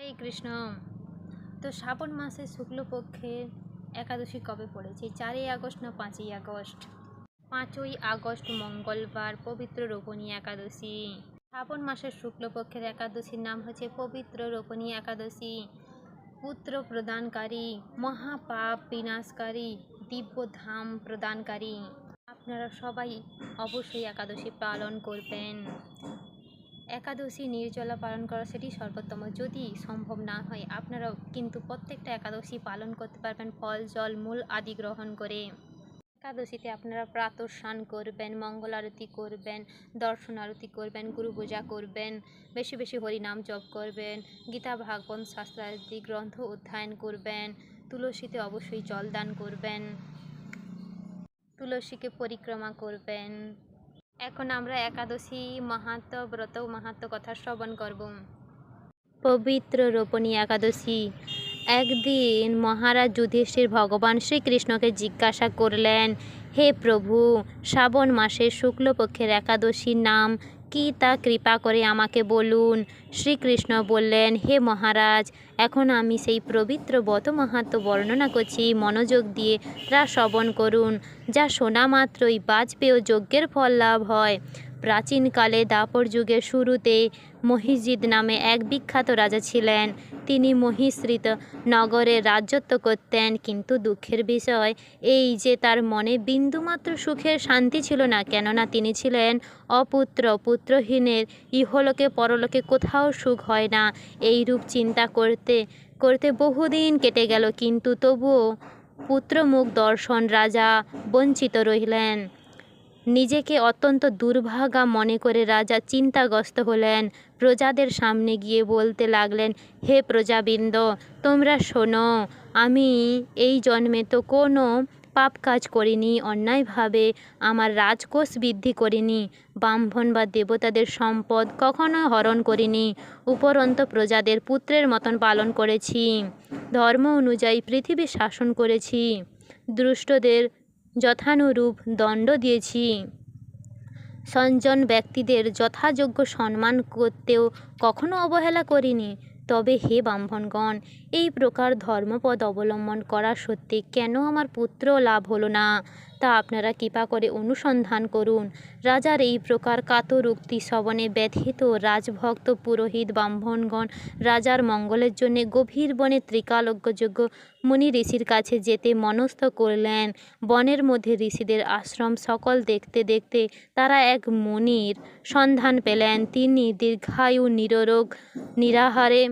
হরে কৃষ্ণ, তো শ্রাবণ মাসের শুক্লপক্ষের একাদশী কবে পড়েছে? চারই আগস্ট না পাঁচই আগস্ট? পাঁচই আগস্ট, মঙ্গলবার, পবিত্র রোপণী একাদশী। শ্রাবণ মাসের শুক্লপক্ষের একাদশীর নাম হচ্ছে পবিত্র রোপণী একাদশী। পুত্র প্রদানকারী, মহাপাপ বিনাশকারী দিব্যধাম প্রদানকারী। আপনারা সবাই অবশ্যই একাদশী পালন করবেন। একাদশী নির্জলা পালন করা সেটি সর্বোত্তম। যদি সম্ভব না হয়, আপনারাও কিন্তু প্রত্যেকটা একাদশী পালন করতে পারবেন, ফল, জল, মূল আদি গ্রহণ করে। একাদশীতে আপনারা প্রাত স্নান করবেন, মঙ্গল আরতি করবেন, দর্শন আরতি করবেন গুরু পূজা করবেন, বেশি বেশি হরিনাম জপ করবেন, গীতা, ভাগবত, শাস্ত্রাদি গ্রন্থ অধ্যয়ন করবেন, তুলসীতে অবশ্যই জল দান করবেন, তুলসীকে পরিক্রমা করবেন। এখন আমরা একাদশী মাহাত্ম ব্রত মাহাত্ম কথা শ্রবণ করব। পবিত্র রোপণী একাদশী। একদিন মহারাজ যুধিষ্ঠির ভগবান শ্রীকৃষ্ণকে জিজ্ঞাসা করলেন, হে প্রভু, শ্রাবণ মাসের শুক্লপক্ষের একাদশীর নাম কি তা কৃপা করে আমাকে বলুন? শ্রীকৃষ্ণ বললেন, হে মহারাজ, এখন আমি সেই পবিত্র বত মাহাত্ম বর্ণনা করছি, মনোযোগ দিয়ে তা শ্রবণ করুন। যা শোনা মাত্রই বাজপেয় যজ্ঞের ফল লাভ হয়। প্রাচীনকালে দাপর যুগের শুরুতে মহিজিদ নামে এক বিখ্যাত রাজা ছিলেন। তিনি মহিশ্রিত নগরে রাজত্ব করতেন, কিন্তু দুঃখের বিষয় এই যে তার মনে বিন্দুমাত্র সুখের শান্তি ছিল না, কেননা তিনি ছিলেন অপুত্র, পুত্রহীনের ইহলোকে পরলোকে কোথাও সুখ হয় না। এই রূপ চিন্তা করতে করতে বহুদিন কেটে গেল, কিন্তু তবুও পুত্রমুখ দর্শন রাজা বঞ্চিত রইলেন নিজেকে অত্যন্ত দুর্ভাগা মনে করে রাজা চিন্তাগ্রস্ত হলেন। প্রজাদের সামনে গিয়ে বলতে লাগলেন, হে প্রজাবৃন্দ, তোমরা শোনো, আমি এই জন্মে তো কোনো পাপ কাজ করিনি, অন্যায়ভাবে আমার রাজকোষ বৃদ্ধি করিনি, ব্রাহ্মণ বা দেবতাদের সম্পদ কখনো হরণ করিনি, উপরন্ত প্রজাদের পুত্রের মতন পালন করেছি, ধর্ম অনুযায়ী পৃথিবী শাসন করেছি, দুষ্টদের যথানুরূপ দণ্ড দিয়েছি। সজ্জন ব্যক্তিদের যথাযোগ্য সম্মান করতেও কখনো অবহেলা করিনি তবে হে ব্রাহ্মণগণ, এই প্রকার ধর্মপদ অবলম্বন করা সত্ত্বে কেন আমার পুত্র লাভ হলো না? তা আপনারা কৃপা করে অনুসন্ধান করুন। রাজার এই প্রকার কাতরোক্তি শ্রবণে ব্যথিত রাজভক্ত পুরোহিত ব্রাহ্মণগণ রাজার মঙ্গলের জন্যে গভীর বনে ত্রিকালজ্ঞযোগ্য মুনি ঋষির কাছে যেতে মনস্থ করলেন। বনের মধ্যে ঋষিদের আশ্রম সকল দেখতে দেখতে তারা এক মুনির সন্ধান পেলেন। তিনি দীর্ঘায়ু, নিরোগ, নিরাহারে